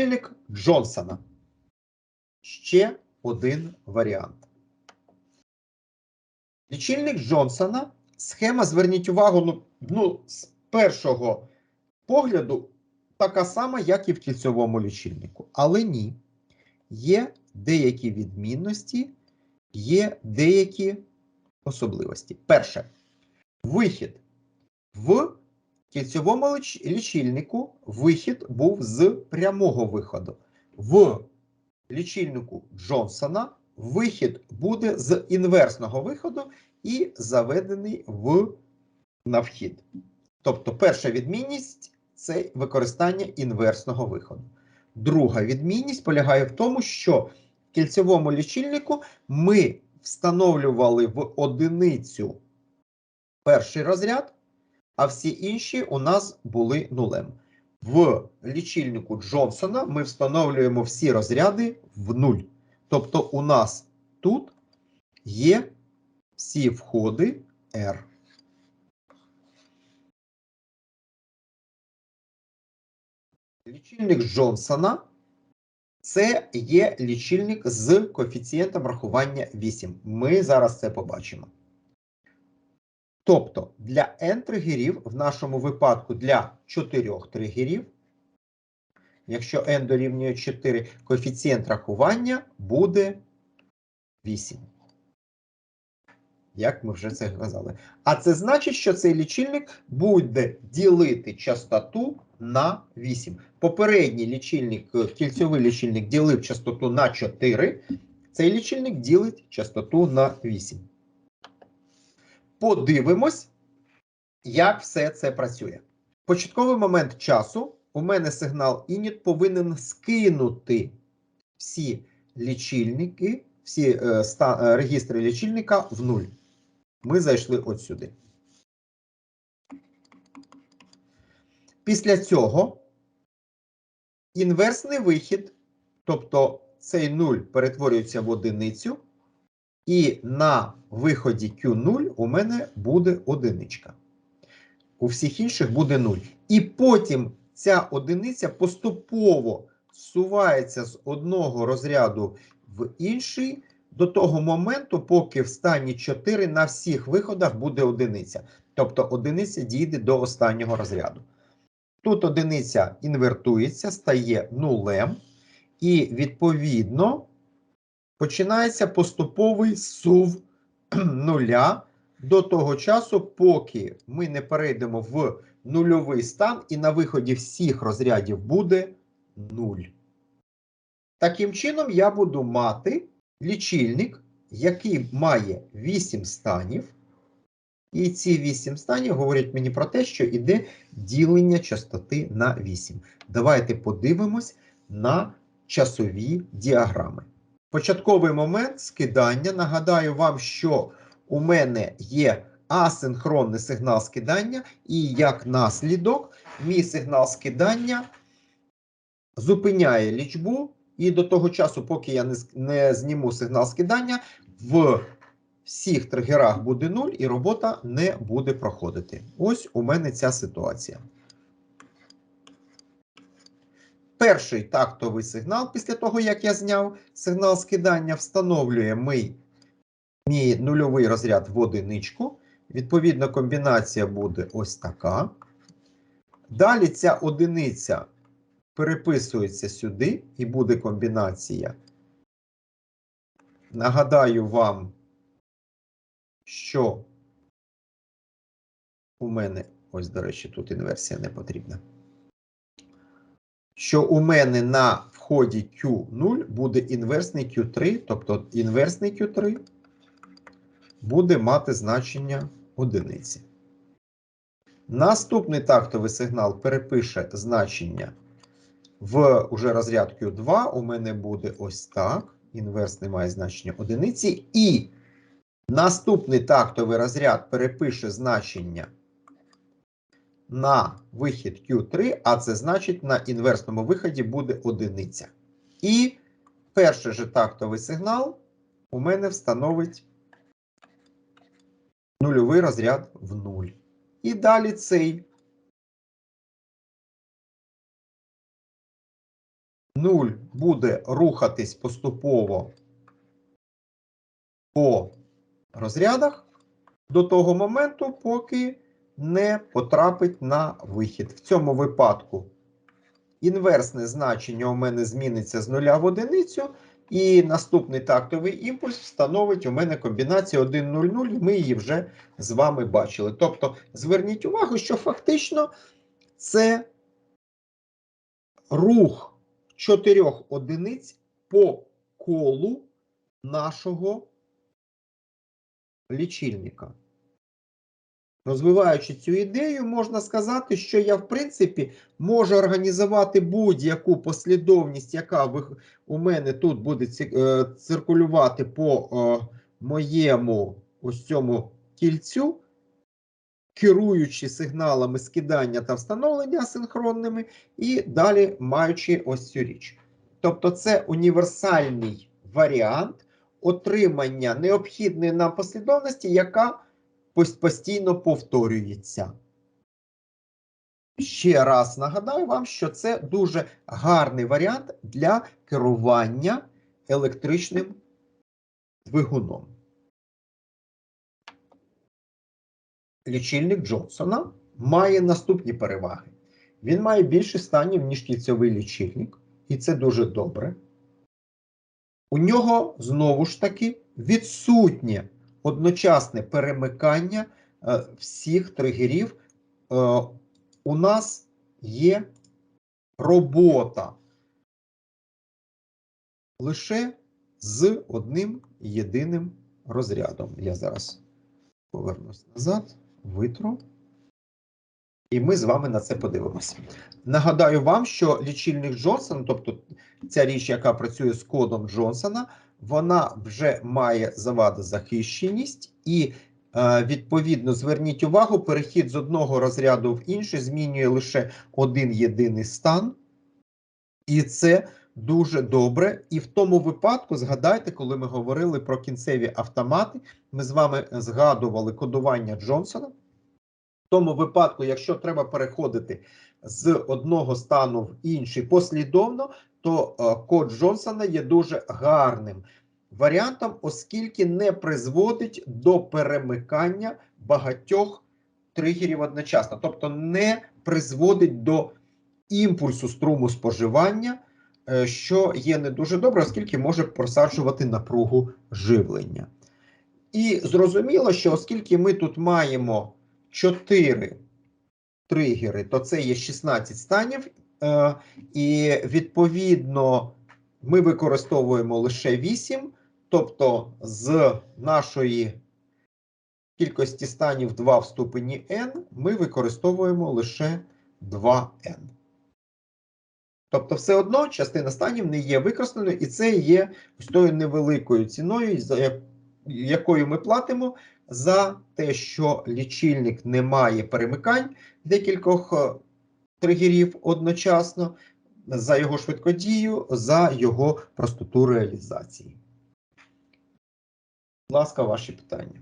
Лічильник Джонсона. Ще один варіант. Лічильник Джонсона. Схема, зверніть увагу, ну, ну, з першого погляду така сама, як і в кільцевому лічильнику. Але ні. Є деякі відмінності, є деякі особливості. Перше, вихід. В кільцевому лічильнику вихід був з прямого виходу. В лічильнику Джонсона вихід буде з інверсного виходу і заведений в на вхід. Тобто, перша відмінність це використання інверсного виходу. Друга відмінність полягає в тому, що кільцевому лічильнику ми встановлювали в одиницю перший розряд, а всі інші у нас були нулем. В лічильнику Джонсона ми встановлюємо всі розряди в нуль. Тобто, у нас тут є всі входи R. Лічильник Джонсона це є лічильник з коефіцієнтом рахування 8. Ми зараз це побачимо. Тобто для n тригерів, в нашому випадку для 4 тригерів, якщо n дорівнює 4, коефіцієнт рахування буде 8. Як ми вже це казали. А це значить, що цей лічильник буде ділити частоту на 8. Попередній лічильник, е, кільцевий лічильник ділив частоту на 4. Цей лічильник ділить частоту на 8. Подивимось, як все це працює. Початковий момент часу у мене сигнал init повинен скинути всі лічильники, всі е, ста- е, регістри лічильника в нуль. Ми зайшли от сюди. Після цього інверсний вихід, тобто цей 0 перетворюється в одиницю, і на виході Q0 у мене буде одиничка. У всіх інших буде 0. І потім ця одиниця поступово зсувається з одного розряду в інший до того моменту, поки в стані 4 на всіх виходах буде одиниця. Тобто одиниця дійде до останнього розряду. Тут одиниця інвертується, стає нулем, і відповідно починається поступовий сув нуля до того часу, поки ми не перейдемо в нульовий стан, і на виході всіх розрядів буде 0. Таким чином, я буду мати лічильник, який має 8 станів. І ці 8 станів говорять мені про те, що йде ділення частоти на 8. Давайте подивимось на часові діаграми. Початковий момент скидання. Нагадаю вам, що у мене є асинхронний сигнал скидання, і як наслідок, мій сигнал скидання зупиняє лічбу, і до того часу, поки я не, не зніму сигнал скидання, в всіх тригерах буде 0 і робота не буде проходити. Ось у мене ця ситуація. Перший тактовий сигнал, після того, як я зняв сигнал скидання, встановлює мій, мій нульовий розряд в одиничку. Відповідно, комбінація буде ось така. Далі ця одиниця переписується сюди, і буде комбінація. Нагадаю вам, що у мене, ось, до речі, тут інверсія не потрібна. Що у мене на вході Q0 буде інверсний Q3, тобто інверсний Q3 буде мати значення одиниці. Наступний тактовий сигнал перепише значення в уже розряд Q2. У мене буде ось так. Інверсний має значення одиниці. І наступний тактовий розряд перепише значення на вихід Q3, а це значить на інверсному виході буде одиниця. І перший же тактовий сигнал у мене встановить нульовий розряд в нуль. І далі цей 0 буде рухатись поступово по розрядах до того моменту, поки не потрапить на вихід. В цьому випадку інверсне значення у мене зміниться з нуля в одиницю, і наступний тактовий імпульс встановить у мене комбінацію 1-0-0, і ми її вже з вами бачили. Тобто, зверніть увагу, що фактично це рух чотирьох одиниць по колу нашого лічильника. Розвиваючи цю ідею, можна сказати, що я, в принципі, можу організувати будь-яку послідовність, яка у мене тут буде е, циркулювати по е, моєму ось цьому кільцю, керуючи сигналами скидання та встановлення асинхронними, і далі маючи ось цю річ. Тобто, це універсальний варіант отримання необхідної нам послідовності, яка постійно повторюється. Ще раз нагадаю вам, що це дуже гарний варіант для керування електричним двигуном. Лічильник Джонсона має наступні переваги. Він має більше станів, ніж кільцевий лічильник, і це дуже добре. У нього знову ж таки відсутнє одночасне перемикання е, всіх тригерів. Е, у нас є робота лише з одним єдиним розрядом. Я зараз повернусь назад, витру. І ми з вами на це подивимося. Нагадаю вам, що лічильник Джонсона, тобто ця річ, яка працює з кодом Джонсона, вона вже має завадозахищеність і, е, відповідно, зверніть увагу, перехід з одного розряду в інший змінює лише один єдиний стан. І це дуже добре. І в тому випадку, згадайте, коли ми говорили про кінцеві автомати, ми з вами згадували кодування Джонсона. Тому випадку, якщо треба переходити з одного стану в інший послідовно, то е, код Джонсона є дуже гарним варіантом, оскільки не призводить до перемикання багатьох тригерів одночасно, тобто не призводить до імпульсу струму споживання, е, що є не дуже добре, оскільки може просаджувати напругу живлення. І зрозуміло, що оскільки ми тут маємо 4 тригери, то це є 16 станів, е, і відповідно ми використовуємо лише 8, тобто з нашої кількості станів 2 в ступені n ми використовуємо лише 2n. Тобто, все одно частина станів не є використаною, і це є ось тою невеликою ціною, якою ми платимо за те, що лічильник не має перемикань декількох е, тригерів одночасно, за його швидкодію, за його простоту реалізації. Будь ласка, ваші питання.